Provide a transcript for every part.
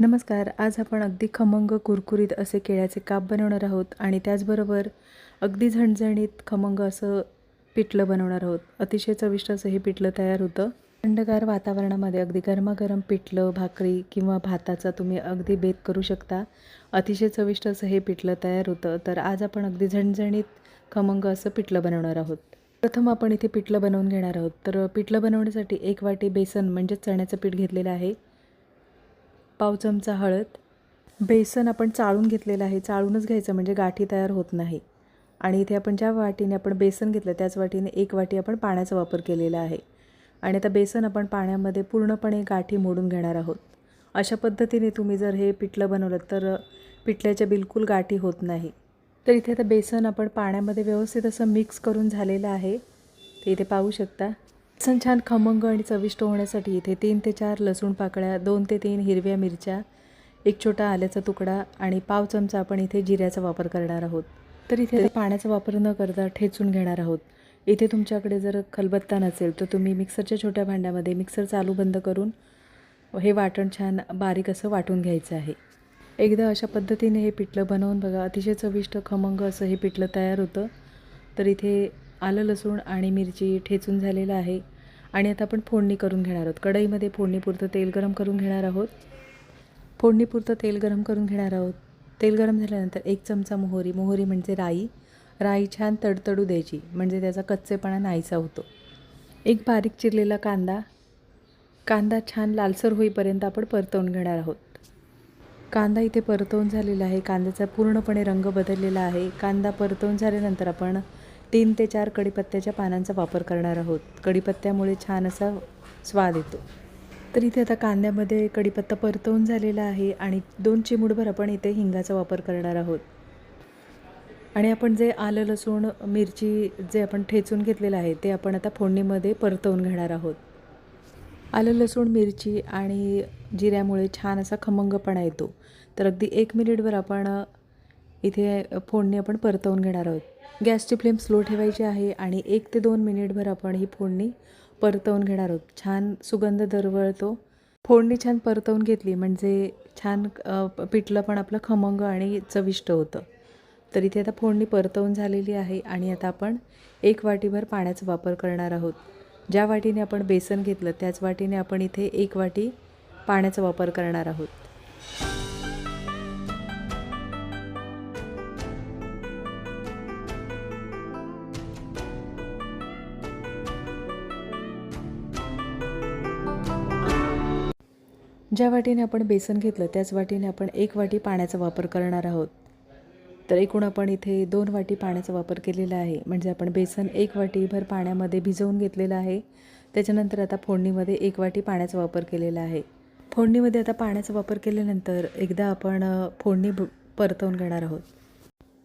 नमस्कार आज आपण अगदी खमंग कुरकुरीत असे केळ्याचे काप बनवणार आहोत आणि त्याचबरोबर अगदी झणझणीत खमंग असं पिठलं बनवणार आहोत. अतिशय चविष्ट असं हे पिठलं तयार होतं. थंडगार वातावरणामध्ये अगदी गरमागरम पिठलं भाकरी किंवा भाताचा तुम्ही अगदी बेत करू शकता. अतिशय चविष्ट असं हे पिठलं तयार होतं. तर आज आपण अगदी झणझणीत खमंग असं पिठलं बनवणार आहोत. प्रथम आपण इथे पिठलं बनवून घेणार आहोत. तर पिठलं बनवण्यासाठी एक वाटी बेसन म्हणजेच चण्याचं पीठ घेतलेलं आहे. पाव चमचा हळद. बेसन आपण चाळून घेतलेलं आहे. चाळूनच घ्यायचं म्हणजे गाठी तयार होत नाही. आणि इथे आपण ज्या वाटीने आपण बेसन घेतलं त्याच वाटीने एक वाटी आपण पाण्याचा वापर केलेला आहे. आणि आता बेसन आपण पाण्यामध्ये पूर्णपणे गाठी मोडून घेणार आहोत. अशा पद्धतीने तुम्ही जर हे पिठलं बनवलं तर पिठल्याच्या बिलकुल गाठी होत नाही. तर इथे आता बेसन आपण पाण्यामध्ये व्यवस्थित असं मिक्स करून झालेलं आहे. ते इथे पाहू शकता. छान छान खमंग आणि चविष्ट होण्यासाठी इथे तीन ते चार लसूण पाकळ्या दोन ते तीन हिरव्या मिरच्या एक छोटा आल्याचा तुकडा आणि पाव चमचा आपण इथे जिऱ्याचा वापर करणार आहोत. तर इथे पाण्याचा वापर न करता ठेचून घेणार आहोत. इथे तुमच्याकडे जर खलबत्ता नसेल तर तुम्ही मिक्सरच्या छोट्या भांड्यामध्ये मिक्सर चालू बंद करून हे वाटण छान बारीक असं वाटून घ्यायचं आहे. एकदा अशा पद्धतीने हे पिठलं बनवून बघा अतिशय चविष्ट खमंग असं हे पिठलं तयार होतं. तर इथे आलं लसूण आणि मिरची ठेचून झालेलं आहे. आणि आता आपण फोडणी करून घेणार आहोत. कढईमध्ये फोडणीपुरतं तेल गरम करून घेणार आहोत. फोडणीपुरतं तेल गरम करून घेणार आहोत. तेल गरम झाल्यानंतर एक चमचा मोहरी. मोहरी म्हणजे राई. राई छान तडतडू द्यायची. म्हणजे त्याचा कच्चेपणा नाहीसा होतो. एक बारीक चिरलेला कांदा. कांदा छान लालसर होईपर्यंत आपण परतवून घेणार आहोत. कांदा इथे परतवून झालेला आहे. कांद्याचा पूर्णपणे रंग बदललेला आहे. कांदा परतवून झाल्यानंतर आपण तीन ते चार कढीपत्त्याच्या पानांचा वापर करणार आहोत. कढीपत्त्यामुळे छान असा स्वाद येतो. तर इथे आता कांद्यामध्ये कढीपत्ता परतवून झालेला आहे आणि दोन चिमूडभर आपण इथे हिंगाचा वापर करणार आहोत. आणि आपण जे आलं लसूण मिरची जे आपण ठेचून घेतलेलं आहे ते आपण आता फोडणीमध्ये परतवून घेणार आहोत. आलं लसूण मिरची आणि जिऱ्यामुळे छान असा खमंगपणा येतो. तर अगदी एक मिनिटभर आपण इथे फोडणी आपण परतवून घेणार आहोत. गॅसची फ्लेम स्लो ठेवायची आहे आणि एक ते दोन मिनिटभर आपण ही फोडणी परतवून घेणार आहोत. छान सुगंध दरवळतो. फोडणी छान परतवून घेतली म्हणजे छान पिठलं पण आपलं खमंग आणि चविष्ट होतं. तर इथे आता फोडणी परतवून झालेली आहे आणि आता आपण एक वाटीभर पाण्याचा वापर करणार आहोत. ज्या वाटीने आपण बेसन घेतलं त्याच वाटीने आपण इथे एक वाटी पाण्याचा वापर करणार आहोत. ज्या वाटीने आपण बेसन घेतलं त्याच वाटीने आपण एक वाटी पाण्याचा वापर करणार आहोत. तर एकूण आपण इथे दोन वाटी पाण्याचा वापर केलेला आहे. म्हणजे आपण बेसन एक वाटीभर पाण्यामध्ये भिजवून घेतलेलं आहे. त्याच्यानंतर आता फोडणीमध्ये एक वाटी पाण्याचा वापर केलेला आहे. फोडणीमध्ये आता पाण्याचा वापर केल्यानंतर एकदा आपण फोडणी परतवून घेणार आहोत.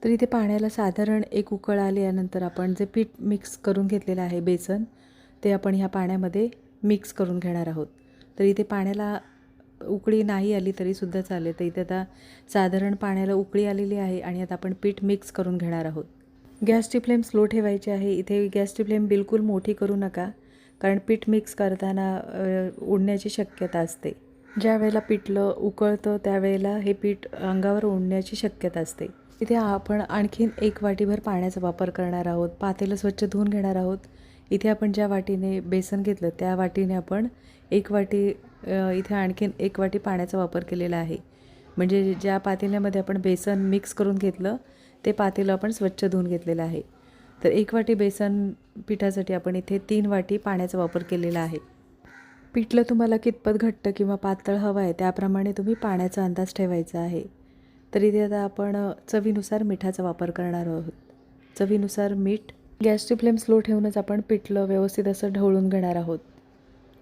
तर इथे पाण्याला साधारण एक उकळ आल्यानंतर आपण जे पीठ मिक्स करून घेतलेलं आहे बेसन ते आपण ह्या पाण्यामध्ये मिक्स करून घेणार आहोत. तर इथे पाण्याला उकळी नाही आली तरीसुद्धा चालेल. तर इथे आता साधारण पाण्याला उकळी आलेली आहे आणि आता आपण पीठ मिक्स करून घेणार आहोत. गॅसची फ्लेम स्लो ठेवायची आहे. इथे गॅसची फ्लेम बिलकुल मोठी करू नका कारण पीठ मिक्स करताना उडण्याची शक्यता असते. ज्या वेळेला पिठलं उकळतं त्यावेळेला हे पीठ अंगावर उडण्याची शक्यता असते. इथे आपण आणखीन एक वाटीभर पाण्याचा वापर करणार आहोत. पातेलं स्वच्छ धुवून घेणार आहोत. इथे आपण ज्या वाटीने बेसन घेतलं त्या वाटीने आपण एक वाटी इथे आणखीन एक वाटी पाण्याचा वापर केलेला आहे. म्हणजे ज्या पातेल्यामध्ये आपण बेसन मिक्स करून घेतलं ते पातेलं आपण स्वच्छ धुवून घेतलेलं आहे. तर एक वाटी बेसन पिठासाठी आपण इथे तीन वाटी पाण्याचा वापर केलेला आहे. पिठलं तुम्हाला कितपत घट्ट किंवा पातळ हवं आहे त्याप्रमाणे तुम्ही पाण्याचा अंदाज ठेवायचा आहे. तर इथे आता आपण चवीनुसार मिठाचा वापर करणार आहोत. चवीनुसार मीठ गॅसची फ्लेम स्लो ठेवूनच आपण पिठलं व्यवस्थित असं ढवळून घेणार आहोत.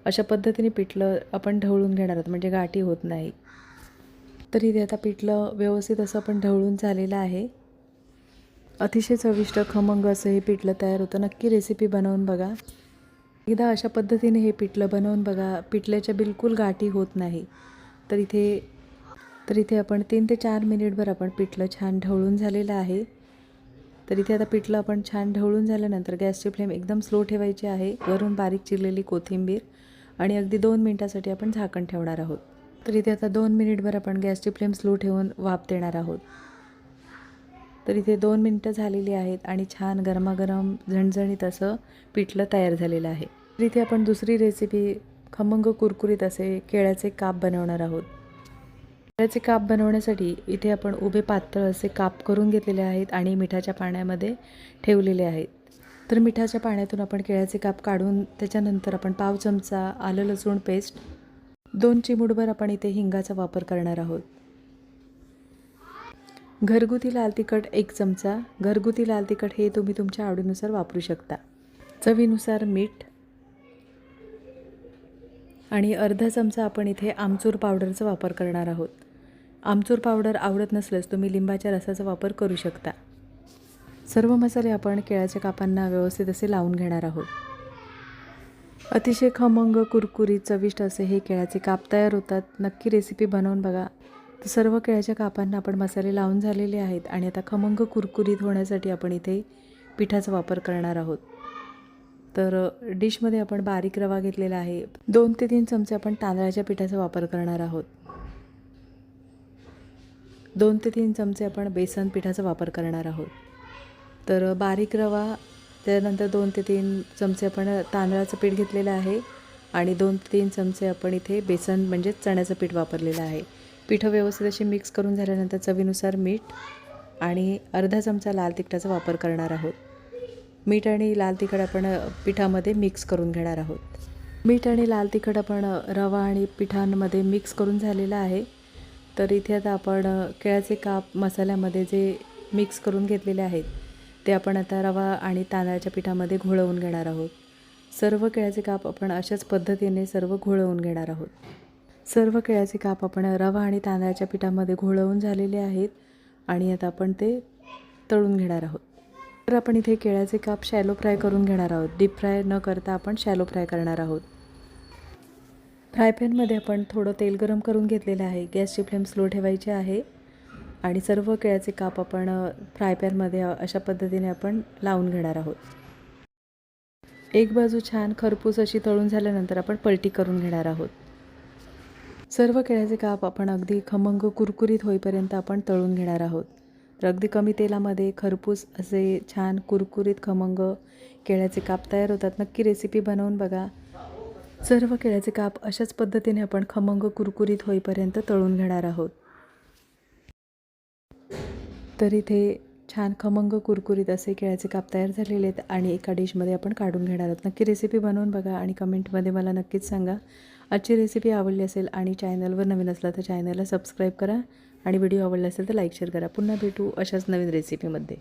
अशा पद्धतीने पिठलं आपण ढवळून घेणार आहोत म्हणजे गाठी होत नाही. तर इथे आता पिठलं व्यवस्थित असं आपण ढवळून झालेलं आहे. अतिशय चविष्ट खमंग असं हे पिठलं तयार होतं. नक्की रेसिपी बनवून बघा. एकदा अशा पद्धतीने हे पिठलं बनवून बघा. पिठल्याच्या बिलकुल गाठी होत नाही. तर इथे तर इथे आपण तीन ते चार मिनिटभर आपण पिठलं छान ढवळून झालेलं आहे. तर इथे आता पिठलं आपण छान ढवळून झाल्यानंतर गॅसची फ्लेम एकदम स्लो ठेवायची आहे. वरून बारीक चिरलेली कोथिंबीर आणि अगदी दोन मिनटासाठी आपण झाकण ठेवणार आहोत. तर इथे आता दोन मिनिटभर आपण गॅसची फ्लेम स्लो ठेवून वाफ देणार आहोत. तर इथे दोन मिनटं झालेली आहेत आणि छान गरमागरम झणझणीत असं पिठलं तयार झालेलं आहे. तर इथे आपण दुसरी रेसिपी खमंग कुरकुरीत असे केळ्याचे काप बनवणार आहोत. केळ्याचे काप बनवण्यासाठी इथे आपण उभे पातळ असे काप करून घेतलेले आहेत आणि मिठाच्या पाण्यामध्ये ठेवलेले आहेत. तर मिठाच्या पाण्यातून आपण केळ्याचे काप काढून त्याच्यानंतर आपण पाव चमचा आलं लसूण पेस्ट दोन चिमूटभर आपण इथे हिंगाचा वापर करणार आहोत. घरगुती लाल तिखट एक चमचा घरगुती लाल तिखट हे तुम्ही तुमच्या आवडीनुसार वापरू शकता. चवीनुसार मीठ आणि अर्धा चमचा आपण इथे आमचूर पावडरचा वापर करणार आहोत. आमचूर पावडर आवडत नसल्यास तुम्ही लिंबाच्या रसाचा वापर करू शकता. सर्व मसाले आपण केळ्याच्या कापांना व्यवस्थित असे लावून घेणार आहोत. अतिशय खमंग कुरकुरीत चविष्ट असे हे केळ्याचे काप तयार होतात. नक्की रेसिपी बनवून बघा. तर सर्व केळ्याच्या कापांना आपण मसाले लावून झालेले आहेत आणि आता खमंग कुरकुरीत होण्यासाठी आपण इथे पिठाचा वापर करणार आहोत. तर डिशमध्ये आपण बारीक रवा घेतलेला आहे. दोन ते तीन चमचे आपण तांदळाच्या पिठाचा वापर करणार आहोत. दोन ते तीन चमचे आपण बेसन पिठाचा वापर करणार आहोत. तर बारीक रवा त्यानंतर दोन ते तीन चमचे आपण तांदळाचं पीठ घेतलेलं आहे आणि दोन ते तीन चमचे आपण इथे बेसन म्हणजे चण्याचं पीठ वापरलेलं आहे. पिठं व्यवस्थित अशी मिक्स करून झाल्यानंतर चवीनुसार मीठ आणि अर्धा चमचा लाल तिखटाचा वापर करणार आहोत. मीठ आणि लाल तिखट आपण पिठामध्ये मिक्स करून घेणार आहोत. मीठ आणि लाल तिखट आपण रवा आणि पिठांमध्ये मिक्स करून झालेलं आहे. तर इथे आता आपण केळ्याचे काप मसाल्यामध्ये जे मिक्स करून घेतलेले आहेत ते आपण आता रवा आणि तांदळाच्या पिठामध्ये घोळवून घेणार आहोत. सर्व केळ्याचे काप आपण अशाच पद्धतीने सर्व घोळवून घेणार आहोत. सर्व केळ्याचे काप आपण रवा आणि तांदळाच्या पिठामध्ये घोळवून झालेले आहेत आणि आता आपण ते तळून घेणार आहोत. तर आपण इथे केळ्याचे काप शॅलो फ्राय करून घेणार आहोत. डीप फ्राय न करता आपण शॅलो फ्राय करणार आहोत. फ्राय पॅनमध्ये आपण थोडं तेल गरम करून घेतलेलं आहे. गॅसची फ्लेम स्लो ठेवायची आहे. आणि सर्व केळ्याचे काप आपण फ्राय पॅनमध्ये अशा पद्धतीने आपण लावून घेणार आहोत. एक बाजू छान खरपूस अशी तळून झाल्यानंतर आपण पलटी करून घेणार आहोत. सर्व केळ्याचे काप आपण अगदी खमंग कुरकुरीत होईपर्यंत आपण तळून घेणार आहोत. तर अगदी कमी तेलामध्ये खरपूस असे छान कुरकुरीत खमंग केळ्याचे काप तयार होतात. नक्की रेसिपी बनवून बघा. सर्व केळ्याचे काप अशाच पद्धतीने आपण खमंग कुरकुरीत होईपर्यंत तळून घेणार आहोत. तर इथे छान खमंग कुरकुरीत असे केळ्याचे काप तयार झालेले आहेत आणि एका डिशमध्ये आपण काढून घेणार आहोत. नक्की रेसिपी बनवून बघा आणि कमेंटमध्ये मला नक्कीच सांगा. आजची रेसिपी आवडली असेल आणि चॅनलवर नवीन असला तर चॅनलला सबस्क्राईब करा आणि व्हिडिओ आवडला असेल तर लाईक शेअर करा. पुन्हा भेटू अशाच नवीन रेसिपीमध्ये